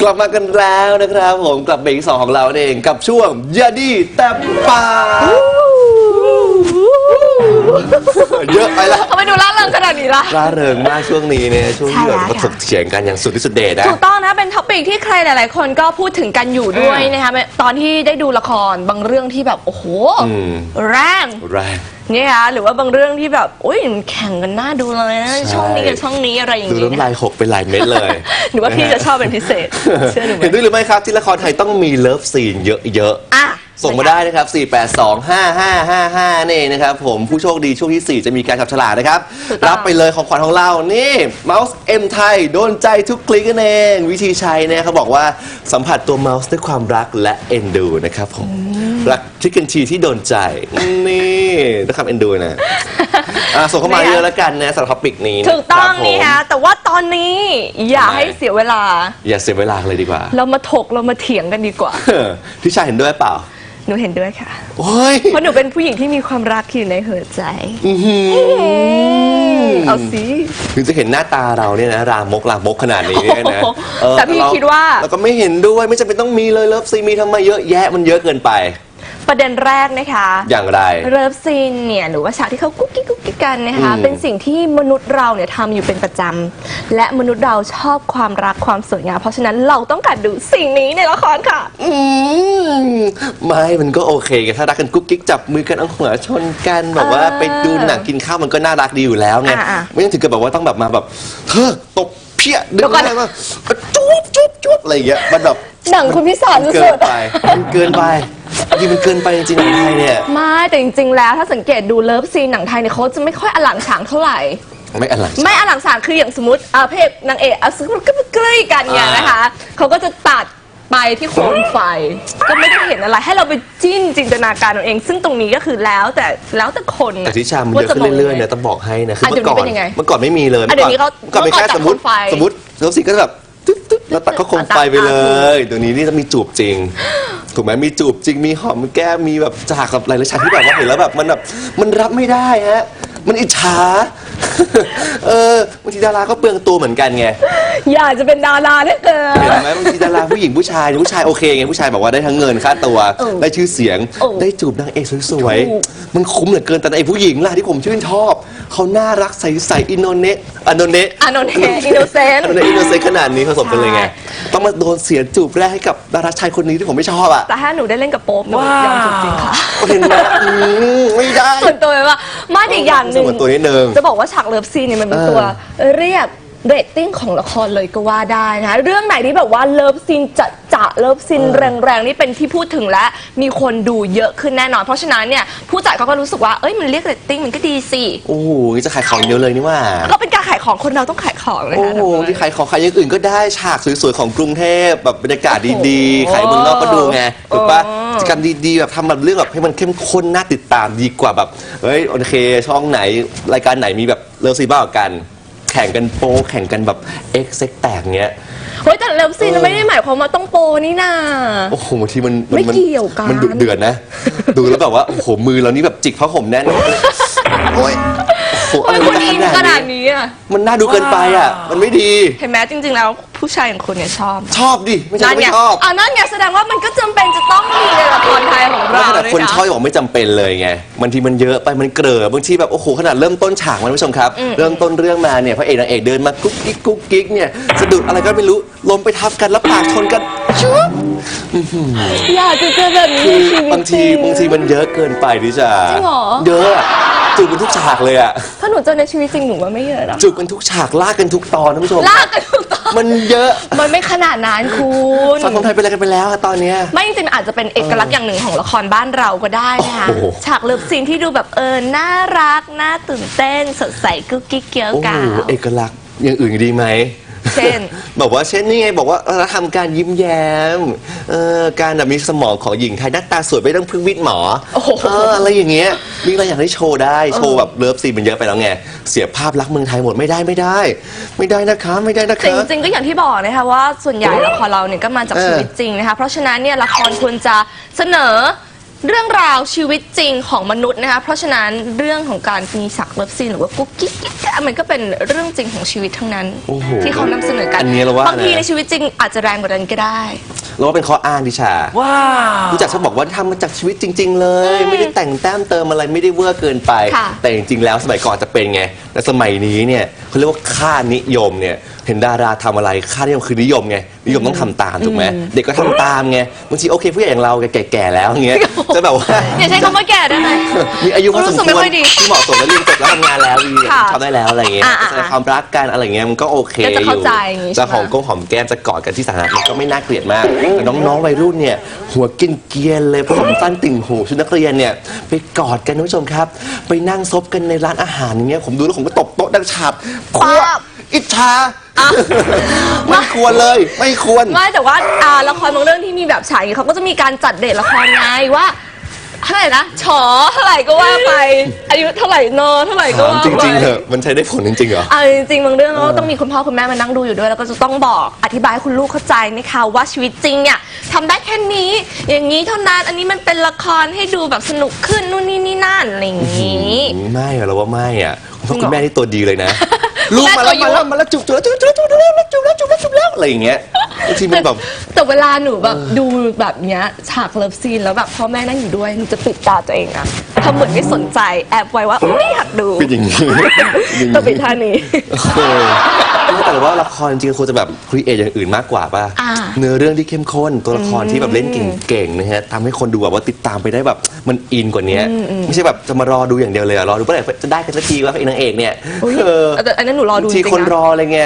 กลับมากันแล้วนะครับผมกลับเบรกที่สองของเราเองกับช่วงยาดีแต่ป่า เยอะไปละทำไมดูล่าเริงขนาดนี้ล่ะ ร่าเริงมากช่วงนี้เนี่ยช่วงที่ใช่แบแล้วบมาถกเถียงกันอย่างสุดที่สุดเดชนะ ถูกต้องนะ เป็นท็อปิกที่ใครหลาย ๆ คนก็พูดถึงกันอยู่ด้วยนะคะตอนที่ได้ดูละครบางเรื่องที่แบบ โอ้โหอืมแรงแรงเนี่ยคะหรือว่าบางเรื่องที่แบบโอ้ยแข่งกันหน้าดูเลยนะใช่ช่องนี้กับช่องนี้อะไรอย่างดูนี้น้ำลายหกเป็นหลายเม็ดเลยหรือว่าพี่จะชอบเป็นพิเศษเชื่อหนูไหมเห็นด้วยหรือไม่ครับที่ละครไทยต้องมีเลิฟซีนเยอะๆอะ ส่งมาได้นะครับ 4825555 นี่นะครับผมผู้โชคดีช่วงที่ 4 จะมีการจับฉลากนะครับถูกต้องรับไปเลยของขวัญของเรา นี่เมาส์เอ็มไทยโดนใจทุกคลิกนั่นเอง วิธีใช้เนี่ยเขาบอกว่าสัมผัสตัวเมาส์ด้วยความรักและเอ็นดูนะครับผม รักที่กันทีที่โดนใจ นี่ด้วยคำเอ็นดูนะอะส่งเข้ามาเยอะแล้วกันนะสำหรับท็อปิกนี้นะถูกต้องครับผมนี่ฮะแต่ว่าตอนนี้อย่าทำไมให้เสียเวลา อย่าเสียเวลาเลยดีกว่า เรามาถกเรามาเถียงกันดีกว่าพี่ชายเห็นด้วยเปล่า หนูเห็นด้วยค่ะ โอ้ยเพราะหนูเป็นผู้หญิงที่มีความรักอยู่ในหัวใจ อื้อหือเอาสิถึงจะเห็นหน้าตาเราเนี่ยนะรามกรามกขนาดนี้เนี่ยนะโอ้โหเออแต่พี่เรคิดว่า เราก็ไม่เห็นด้วยไม่จำเป็นต้องมีเลยเลิฟซีมีทำไมเยอะแยะมันเยอะเกินไป ประเด็นแรกนะคะ อย่างไร เลิฟซีนเนี่ยหรือว่าฉากที่เขากุ๊กกิ๊กกุ๊กกิ๊กกันนะคะ อืมเป็นสิ่งที่มนุษย์เราเนี่ยทำอยู่เป็นประจำและมนุษย์เราชอบความรักความสวยงามเพราะฉะนั้นเราต้องการดูสิ่งนี้ในละครค่ะอืมไม่มันก็โอเคไงถ้ารักกันกุ๊กกิ๊กจับมือกันเอาหัวชนกันแบบว่าเออไปดูหนังกินข้าวมันก็น่ารักดีอยู่แล้วไงอะๆไม่ต้องถึงกับแบบว่าต้องแบบมาแบบเธอตบเพี้ยดึเดี๋งยวก่อนได้มาจุ๊บจุ๊บจุ๊บอะไรอย่างเงี้ยมันแบบหนังคุณพิสารมันสุเกินดไปมันเกินไป จริงๆมันเกินไปจริงๆหนังไทยเนี่ยๆไม่แต่จริง ๆ แล้วถ้าสังเกตดูเลิฟซีนหนังไทยเนี่ยเขาจะไม่ค่อยอลังฉางเท่าไหร่ ไม่อะไรไม่อลังฉางคืออย่างสมมติอ่าพระเอกนางเอกอะสมมติก็ใกล้กันเนี่ยนะคะเขาก็จะตัดไปที่โคมไฟ ก็ไม่ได้เห็นอะไรให้เราไปจิ้นจินตนาการเอาเอง ซึ่งตรงนี้ก็คือแล้วแต่แล้วแต่คนแต่ทิชามันว่าเยอะจะขึ้นเรื่อยๆมงนะต้องบอกให้นะคืออะเมื่อก่อนเดี๋ยวนี้เป็นยังไงเมื่อก่อนไม่มีเลยอะเดี๋ยวนี้เขาเมื่อก่อนเป็นแค่เมื่อก่อนสมมติตัดโคมไฟสมมติแล้วสิก็จะแบบตึ๊ดตึ๊ดแล้วตัดเข้าโคมไฟไปเลยเดี๋ยวนี้นี่จะมีจูบจริง ถูกไหมมีจูบจริงมีหอมแก้มมีแบบจากกับหลายๆฉากที่แบบว่าเห็นแล้วแบบมันแบบมันรับไม่ได้ฮะมันอิจฉา เออบางทีดาราก็เปลืองตัวเหมือนกันไง อยากจะเป็นดาราได้เกิเห็นนไหมบางทีดาราผู้หญิงผู้ชายผู้ชายโอเคไงผู้ชายบอกว่าได้ทั้งเงินค่าตัว เออได้ชื่อเสียง เออได้จูบนางเอกสวยถูก ๆ มันคุ้มเหลือเกินแต่นางเอกผู้หญิงล่ะที่ผมชื่นชอบ เขาน่ารักใสๆอินโนเนะอันโนเนะอานนท์เฮอินโนเซนอันโนเนะอินโนเซนขนาดนี้ผสมกันเลยไง ใช่ ต้องมาโดนเสียจูบแรกให้กับดาราชายคนนี้ที่ผมไม่ชอบอะแต่ถ้าหนูได้เล่นกับโป๊ปหนูยอมจริงๆค่ะเห็นไหมอืมไม่ได้ส่วนตัวเลยว่าไม่แต่อีกอย่างหนึ่ง ส่วนตัวนิดนึง จะบอกว่าฉากเลิฟซีนเนี่ยมันเป็นเออตัวเรียก เรตติ้งของละครเลยก็ว่าได้นะเรื่องไหนที่แบบว่าเลิฟซีนจะจะเลิฟซีนแรงๆนี่เป็นที่พูดถึงและมีคนดูเยอะขึ้นแน่นอน เพราะฉะนั้นเนี่ยผู้จัดเขาก็รู้สึกว่าเอ้ยมันเรียกเรตติ้งมันก็ดีสิโอ้โหนี่จะขายของเดียวเลยนี่ว่า ก็เป็นการขายของคนเราต้องขายของเลยโอ้ค่ะโหที่ขายของขายอย่างอื่นก็ได้ฉากสวยๆของกรุงเทพแบบบรรยากาศดีโอ้โหๆขายเมืองนอกก็ดูไงถูกปะอ๋อกิจกรรมดีๆแบบทำแบบเรื่องแบบให้มันเข้มข้นน่าติดตามดีกว่าแบบเฮ้ยโอเคช่องไหนรายการไหนมีแบบเลิฟซีบ้ากว่ากันแข่งกันโปรแข่งกันแบบเอ็กเซ็กแตกเงี้ย เฮ้ยแต่เลิฟซีนมันไม่ได้หมายความว่าต้องโปรนี่นา โอ้โหบางทีมันนไม่เกี่ยวกัน มันดุเดือดนะ ดูแล้วแบบว่า โอ้โห มือเรานี่แบบจิกผ้าห่มแน่นโอ้ย โอ้โหทำไมอะไรคุณมันอินจะขขนานาดดนี้นี้อะ มันน่าดูเกินไปอะ มันไม่ดี เห็นไหมจริง ๆ แล้วผู้ชายอย่างคุณเนี่ยชอบชอบดิ ไม่ใช่นั่นไม่ไงชอบอ่านั่นไงแสดงว่ามันก็จำเป็นจะต้องมีในละครไทยของแล้วเราขนาดด้วยคนนะ ชอบบอกไม่จำเป็นเลยไงบางทีมันเยอะไปมันเกลือบางทีแบบโอ้โหขนาดเริ่มต้นฉากมันผู้ชมครับ เริ่มต้นเรื่องมาเนี่ยพระเอกนางเอกเดินมากุ๊กกิ๊กกุ๊กกิ๊กเนี่ยสะดุดอะไรก็ไม่รู้ลมไปทับกันแล้วปากชนกันชุบอยากจะเจอแบบนี้คืในอชีวิตบางจทีริง บางทีมันเยอะเกินไปดิจ้าจริงเหรอ เยอะอะจูบกันทุกฉากเลยอะถ้าห นูเจอในชีวิตจริงหนูว่าไม่เยอะหรอกจูบกันทุกฉากลากกันทุกตอนท่านผู้ชม ลากกันทุกตอนมันเยอะมันไม่ขนาดนั้นคุณสังคมไทยเป็นอะไรกันไปแล้วอะตอนเนี้ย ไม่จริงๆมันอาจจะเป็นเอกลักษณ์อย่างหนึ่งของละครบ้านเราก็ได้นะคะโอ้โห ฉากเลิฟซีนที่ดูแบบเออน่ารักน่าตื่นเต้นสดใสกุ๊กกิ๊กเกียวโอ้โหกาว เอกลักษณ์อย่างอื่นดีไหม เช่น บอกว่าเช่นนี่ไงบอกว่าเออทำการยิ้มแย้มเออการแบบมีสมองของหญิงไทยหน้าตาสวยไม่ต้องพึ่งวิทย์หมอโอ้โห เอออะไรอย่างเงี้ยมีอะไรอยากให้โชว์ได้โชว์แบบเลิฟซีนมันเยอะไปแล้วไงเสียภาพลักษณ์เมืองไทยหมดไม่ได้ไม่ได้ ไม่ได้นะคะ ไม่ได้นะแต่คะ จริงๆก็อย่างที่บอกนะคะว่าส่วนใหญ่ละครเราเนี่ยก็มาจากเออชีวิตจริงนะคะเพราะฉะนั้นเนี่ยละครควรจะเสนอ เรื่องราวชีวิตจริงของมนุษย์นะคะเพราะฉะนั้นเรื่องของการมีสักเลิฟซีนหรือว่ากุ๊กกิ๊กกิ๊กกิ๊กมันก็เป็นเรื่องจริงของชีวิตทั้งนั้น โอ้โหที่เขานำเสนอกันอันนี้เราว่าบางทีนะในชีวิตจริงอาจจะแรงกว่านั้นก็ได้แล้วว่าเป็นข้ออ้างดิชา ว้าว รู้จักเขาบอกว่าทำมาจากชีวิตจริง ๆ เลย ไม่ได้แต่งแต้มเติมอะไรไม่ได้เวอร์เกินไป ค่ะแต่จริงๆแล้วสมัยก่อนจะเป็นไง แต่สมัยนี้เนี่ยเขาเรียกว่าค่านิยมเนี่ย เห็นดาราทำอะไรค่านิยมคือนิยมไงนิยมต้องทำตามถูกไหมเด็กก็ทำตามไงบางทีโอเคผู้ใหญ่อย่างเราแก่ๆแล้วอย่างเงี้ยจะแบบว่า อย่าใช้คำว่าแก่ได้ไหม มีอายุพอสมรู้สึกคไม่วรค่อยดีที่เหมาะสมแล้วเรียนจบแล้วทำงานแล้วดีค่ะทำได้แล้วอะไรเงี้ยอ่าๆๆแสดงความรักกันอะไรเงี้ยมันก็โอเคก็จะเข้าใจอยู่อย่างงี้จะใช่ไหม หอมก้งหอมแก้มจะกอดกันที่สาธารณะมันก็ไม่น่าเกลียดมากแต่น้องๆวัยรุ่นเนี่ยหัวกินเกรียนเลยผมสั้นติ่งหูชุดนักเรียนเนี่ยไปกอดกันคุณผู้ชมครับ ไปนั่งซบกันในร้านอาหารอย่างเงี้ยผมดูแล้วผมก็ตบโต๊ะดังฉาบควรป๊าบ อิจฉาไม่ควรเลย ไม่ควร ไม่แต่ว่าอ่าละครบางเรื่องที่มีแบบฉายอย่างนี้เขาก็จะมีการจัดเดทละครไงว่าเท่าไหร่นะฉอเท่าไหร่ก็ว่าไป อายุเท่าไหร่นอเท่าไหร่ก็ถามว่าจริงๆไปเถอะมันใช้ได้ผลจริงๆเหรอ เอาจริงๆบางเรื่องก็ต้องมีคุณพ่อคุณแม่มานั่งดูอยู่ด้วย แล้วก็จะต้องบอกอธิบายให้คุณลูกเข้าใจนะคะว่าชีวิตจริงเนี่ยทำได้แค่นี้ อย่างนี้เท่านั้นอันนี้มันเป็นละครให้ดูแบบสนุกขึ้นนู่นนี่นี่นั่นอะไรอย่างนี้ ไม่อะเราว่าไม่อะคุณพ่อจริงเหรอคุณแม่นี่ตัวดีเลยนะ ลูกแม่มาแล้วตัวยุ่มางแล้วมาแล้วจุบจุบแล้วจุบจุบจุบแล้วจุบแล้วจุบแล้วจุบแล้วอะไรอย่างเงี้ยบางทีมันแบบแต่เวลาหนูแบบดูแบบเนี้ยฉากเลิฟซีนแล้วแบบพ่อแม่นั่งอยู่ด้วยหนูจะปิดตาตัวเองอะทำเหมือนไม่สนใจแอบไว้ว่าไม่อยากดูเป็นอย่างนี้ต้องปิดท่านี้ เออ แต่ว่าละครจริงๆควรจะแบบครีเอทอย่างอื่นมากกว่าป่ะ อ่า เนื้อเรื่องที่เข้มข้น ตัวละครที่แบบเล่นเก่งๆนะฮะทำให้คนดูแบบว่าติดตามไปได้แบบมันอินกว่านี้ ไม่ใช่แบบจะมารอดูอย่างเดียวเลยอะรอดูเมื่อไหร่จะได้กันสักทีว่าพระเอกนางเอกเนี่ยอุ๊ยเออแต่อันนั้นหนูรอดูจทีริงคนๆรนะออะไรไง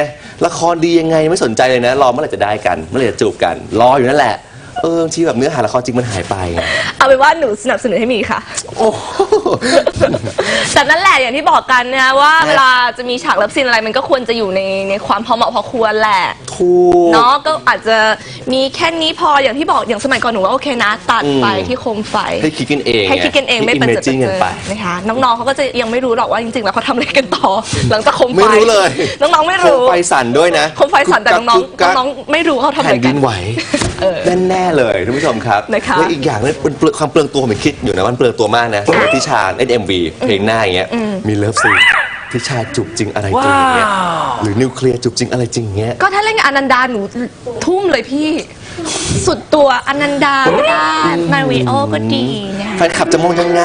ละครดียังไงไม่สนใจเลยนะ รอเมื่อไหร่จะได้กันเมื่อไหร่จะจูบกัน รออยู่นั่นแหละ เออบางทีแบบเนื้อหาละครจริงมันหายไปไงเอาเป็นว่าหนูสนับสนุนให้มีค่ะ โอ้โห แต่นั่นแหละอย่างที่บอกกันนะว่าเวลาจะมีฉากเลิฟซีนอะไรมันก็ควรจะอยู่ในในความพอเหมาะพอควรแหละ ถูก เนาะก็อาจจะมีแค่นี้พออย่างที่บอกอย่างสมัยก่อนหนูว่าโอเคนะ ตัดไปอืม ที่โคมไฟ ให้คิดกันเองให้คิดกันเองไม่เป็นอิจุดจิ้งกันไป นะคะน้องๆเขาก็จะยังไม่รู้หรอกว่าจริงๆแล้วเขาทำอะไรกันต่อ หลังจากโคมไฟไม่รู้เลย น้องๆไม่โคมรู้ไฟสั่นด้วยนะโคมไฟสั่นแต่น้องกุ๊กกักๆน้องๆไม่รู้เขาทำอะไรแผ่นกัดินนไหว เออแน่ๆเลยท่านผู้ชมครับนะคะและอีกอย่างนึงเป็นเปลือกความเปลืองตัวผมคิดอยู่นะมันเปลืองตัวมากนะทิชาเล่นเอ็มวีเพลงหน้าอย่างเงี้ยมีเลิฟซีนทิชาจูบจริงอะไรจริงอย่างเงี้ยว้าวหรือนิวเคลียร์จูบจริงอะไรจริงอย่างเงี้ยก็ถ้าเล่นกับอนันดาหนูทุ่มเลยพี่ สุดตัวอนันดาก็ได้มาริโอก็ดีนะคะแฟนคลับจะมองยังไง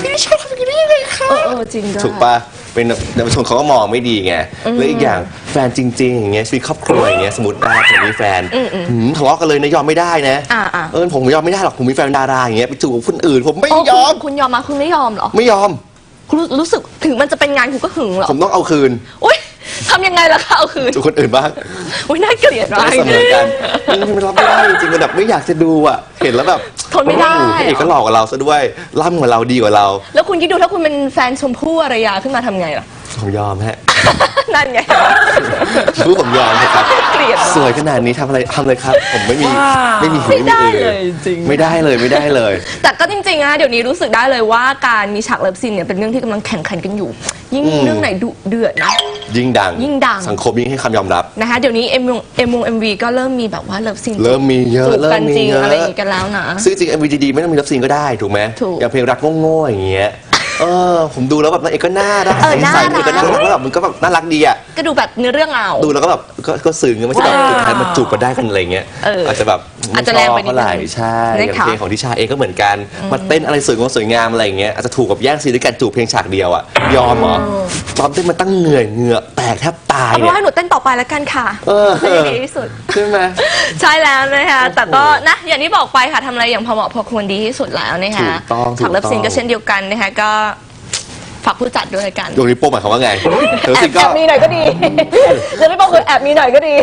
พี่ทิชาทำอย่างนี้ได้ยังไงคะเออเออจริงด้วยถูกปะ เป็นเยาวชนเขาก็มองไม่ดีไงแล้วอีกอย่างแฟนจริงๆอย่างเงี้ยชีวิตครอบครัวอย่างเงี้ยสมมติดาราผมมีแฟนหืมทะเลาะกันเลยนะยอมไม่ได้นะอ่าอ่า เออผมยอมไม่ได้หรอกผมมีแฟนเป็นดาราอย่างเงี้ยไปจูบกับคนอื่นผมไม่โอ้ยอมคุณคุณยอมมาคุณไม่ยอมเหรอไม่ยอม คุณรู้รู้สึกถึงมันจะเป็นงานคุณก็หึงเหรอผมต้องเอาคืน อุ้ย ทำยังไงล่ะคะเอาคืนจูบคนอื่นบ้างอุ้ยน่าเกลียดจะมากได้เสมอกันมันรับไม่ได้จริงๆมันแบบไม่อยากจะดูอะ เห็นแล้วแบบทนไม่ได้ โอ้โหพระเอกก็หลอกกับเราซะด้วยล่ำกว่าเราดีกว่าเราแล้วคุณคิดดูถ้าคุณเป็นแฟนชมพู่อารยาขึ้นมาทำไงล่ะ ผมยอมฮะ นั่นไงรู้ผมยอมนะครับ เกลียดสวยขนาดนี้ทำอะไรทำเลยครับ ผมไม่มีว้าวไม่มีไม่ได้อื่นเลยจริง ไม่ได้เลยไม่ได้เลย แต่ก็จริงๆนะเดี๋ยวนี้รู้สึกได้เลยว่าการมีฉากเลิฟซีนเนี่ยเป็นเรื่องที่กำลังแข่งขันกันอยู่ ยิ่งอืมเรื่องไหนดุเดือดนะ ยิ่งดัง ยิ่งดัง สังคมยิ่งให้คำยอมรับ นะคะเดี๋ยวนี้เอ็มวงเอ็มวงเอ็มวีก็เริ่มมีแบบว่าเลิฟซีนเริ่มมีเยอะจูบเริ่กัมนมีจริงเยอะอะไรอย่างงี้กันแล้วนะ ซึ่งจริง MV ดีๆไม่ต้องมีรับซีนก็ได้ถูกไหมถูก อย่างเพลงรักโง่ๆอย่างเงี้ย เออ ผมดูแล้วแบบนางเอกก็น่ารักเออใสๆน่ารักนางเอกก็น่ารักแล้วแบบมันก็แบบน่ารักดีอะ ก็ดูแบบเนื้อเรื่องเอา ดูแล้วก็แบบก็ก็ซึ้งไม่ใช่แบบว้าวสุดท้ายมาจูบกันได้กันอะไรเงี้ยเอออ อาจจะแบบ อาจจะแรงไปนิดนึงม่ชอบเท่าไหร่ใช่อย่างนะคะเพลงของทิชาเองก็เหมือนกันมาเต้นอะไรสวยงามสวยงามอะไรอย่างเงี้ยอาจจะถูกกับแย่งซีนด้วยการจูบเพลงฉากเดียวอะยอมเหรอตอนเต้นมันตั้งเหนื่อยเหงื่อแตกแทบตายเอาเป็นเนี่ย ว่าให้หนูเต้นต่อไปแล้วกันค่ะเออไม่ได้ดีที่สุด ใช่ไหม ใช่แล้วนะคะ แต่ก็นะอย่างที่บอกไปค่ะทำอะไรอย่างพอเหมาะพอควรดีที่สุดแล้วนะคะถูกต้องถูกต้อง ฉากเลิฟซีนก็เช่นเดียวกันนะคะก็ ฝากผู้จัดด้วยกันดวงนี้โป้หมายความว่าไงเธอแอสิบก็แอบมีหน่อยก็ดีจะไม่บอกคือแอบมีหน่อยก็ดี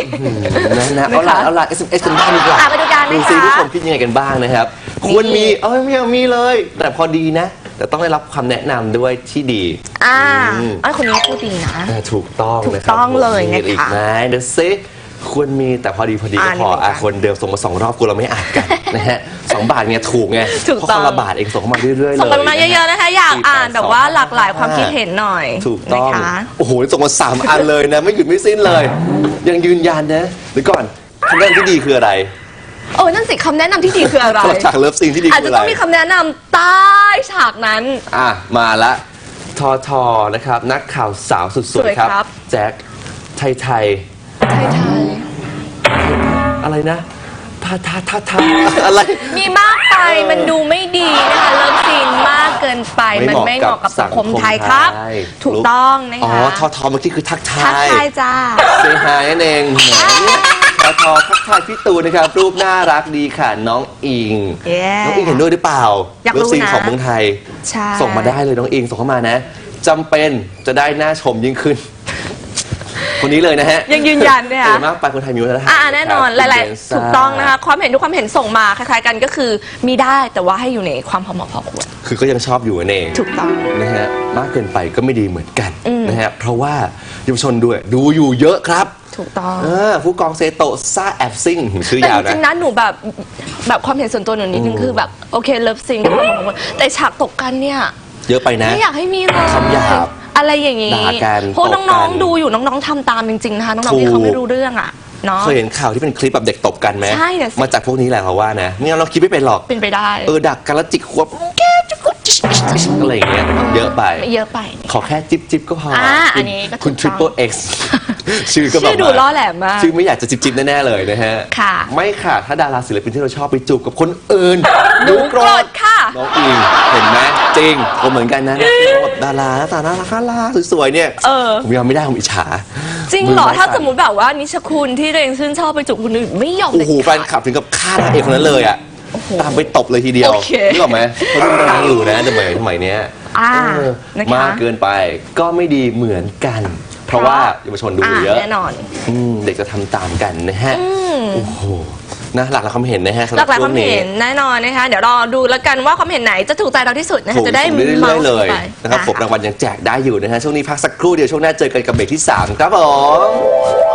นะนะเอาละเอาละ SMS กันบ้างดีกว่าอะไปดูกันนะคะซิทุกคนคิดยังไงกันบ้างนะครับ ควรมีเอ้ยไม่เอามีเลย แต่พอดีนะ แต่ต้องได้รับคำแนะนำด้วยที่ดี อ่าอืมไอ้ยคนนี้พูดดีนะเออถูกต้องถูกนะครับต้องเลยมีนะคะอีกไหมเดี๋ยวซิควรมีแต่พอดีพอดีก็อ่าพอนี่เหมือนกันอะคนเดิมส่งมาสองรอบกูเราไม่อ่านกัน นะฮะ สองบาทเนี่ยถูกไงถูกเพราะต้คอง นละบาทเองส่งเข้ามาเรื่อยๆเลยส่งกันมาเยอะๆนะคะ อยากอ่านแบบว่าหลากหลายความคิดเห็นหน่อยถูกต้อง นะคะ โอ้โหส่งมาสามอันเลยนะ ไม่หยุดไม่สิ้นเลย ยังยืนยันนะเดี๋ยวก่อนคำแนะนำที่ดีคืออะไรโอ้นั่นสิคำแนะนำที่ดีคืออะไร สำหรับฉากเลิฟซีนที่ดีอาจคืจะออะต้องไรมีคำแนะนำใต้ฉากนั้น อะมาละทอทอนะครับ นักข่าวสาวสุดสวยครับสวยครับ แจ็คไทยไทยไทยไทยอะไรนะทาทาทาทาอะไร มีมากไปมันดูไม่ดีนะคะเลิฟซีนมากเกินไปไม่มันเหมาะไม่เหมาะกักับบสัสังงคคมมไทยครับไทยถูกต้องนะอ๋อคะทอทอเมื่อกี้คือทักทาทักยทายจ้าเซฮายนั่นเองแหมเนี่ยทอทอทักทายพี่ตูนนะครับ รูปน่ารักดีค่ะ น้องอิงเย้น้องอิงเห็นด้วยหรือเปล่าอยากรู้เลิฟซีนนะของเมืองไทยใช่ส่งมาได้เลยน้องอิงส่งเข้ามานะจำเป็นจะได้หน้าชมยิ่งขึ้น คนนี้เลยนะฮะยังยืนยันเนี่ยเออมากไปคนไทยมีวัฒนธรรมอ่าแน่นอนครับหลายเป็นๆถูกต้องนะคะ ความเห็นทุกความเห็นส่งมาคล้ายๆกันก็คือมีได้แต่ว่าให้อยู่ในความพอเหมาะพอควรคือก็ยังชอบอยู่นั่นเองถูกต้อง นะฮะมากเกินไปก็ไม่ดีเหมือนกันอืม นะฮะเพราะว่าเยาวชนด้วยดูอยู่เยอะครับ ถูกต้อง เออผู้กองเซโตะซ่าแอบซิ่งชื่อแต่ยาจวนะ ริงๆนะหนูแบบแบบความเห็นส่วนตัวหนูนิดนึงอืมคือแบบโอเคเลิฟซีนกับความของคนแต่ฉากตกกันเนี่ย เยอะไปนะ ไม่อยากให้มีเลยคำหยาบ อะไรอย่างนี้ด่ากันเพราะตบกัน น้องๆดูอยู่น้องๆทำตามจริงๆนะคะน้องๆที่เขาไม่รู้เรื่องอะเนาะ เคยเห็นข่าวที่เป็นคลิปแบบเด็กตบกันไหมใช่เนี่ยสิ มาจากพวกนี้แหละเขาว่านะไม่งั้นเราคิดไม่เป็นหรอกเป็นไปได้เออดักกันแล้วจิกหัวแก้จุกจิกอะไรอย่างเงี้ยเยอะไปไม่เยอะไป ขอแค่จิบจิบก็พอออ่าคุณอันนี้ก็ถูกคุณต้อง Triple X ชื่อก็แบบชื่อดูว่าล่อแหลมมากชื่อไม่อยากจะจิบจิบแน่ ๆ เลยนะฮะ ค่ะ ไม่ค่ะ ถ้าดาราศิลปินที่เราชอบไปจูบกับคนอื่นหนูโกรธค่ะ น้องอิงเห็นไหมจริงผมเหมือนกันนะแบบดาราหน้าตาน่ารักน่ารักสวยๆเนี่ยเออ ผมยอมไม่ได้ผมอิจฉาจริงเหรอไถ้าสมมติแบบว่านิชคุณที่ตัวเองชื่นชอบไปจูบคนอื่นไม่ยอมโอ้โหเด็ดแฟขาดนคลับถึงกับฆ่านางเอกคนนั้นเลยอะโอ้โหตามไปตบเลยทีเดียวโอเค นึกออกไหมเขารุ่นกำลังอยู่นะสมัยสมัยเนี้ย อ่าเออนะคะมากเกินไปก็ไม่ดีเหมือนกัน เพราะว่าเยาวชนดูอ่าเยอะแน่นอน อืมเด็กจะทำตามกันนะฮะอืมโอ้โห นะหลักหลักความเห็นนะฮะสำหลากหลายช่คววางมนี้เห็นแน่นอนนะคะ เดี๋ยวรอดูแล้วกันว่าความเห็นไหนจะถูกใจเราที่สุดนะคะ ถูกจะได้ส่งเรื่เมาอยส์ๆเลยไปนะครับผมรางวัลยังแจกได้อยู่นะฮะช่วงนี้พักสักครู่เดียวช่วงหน้าเจอกันกับเบรกที่ 3 ครับผม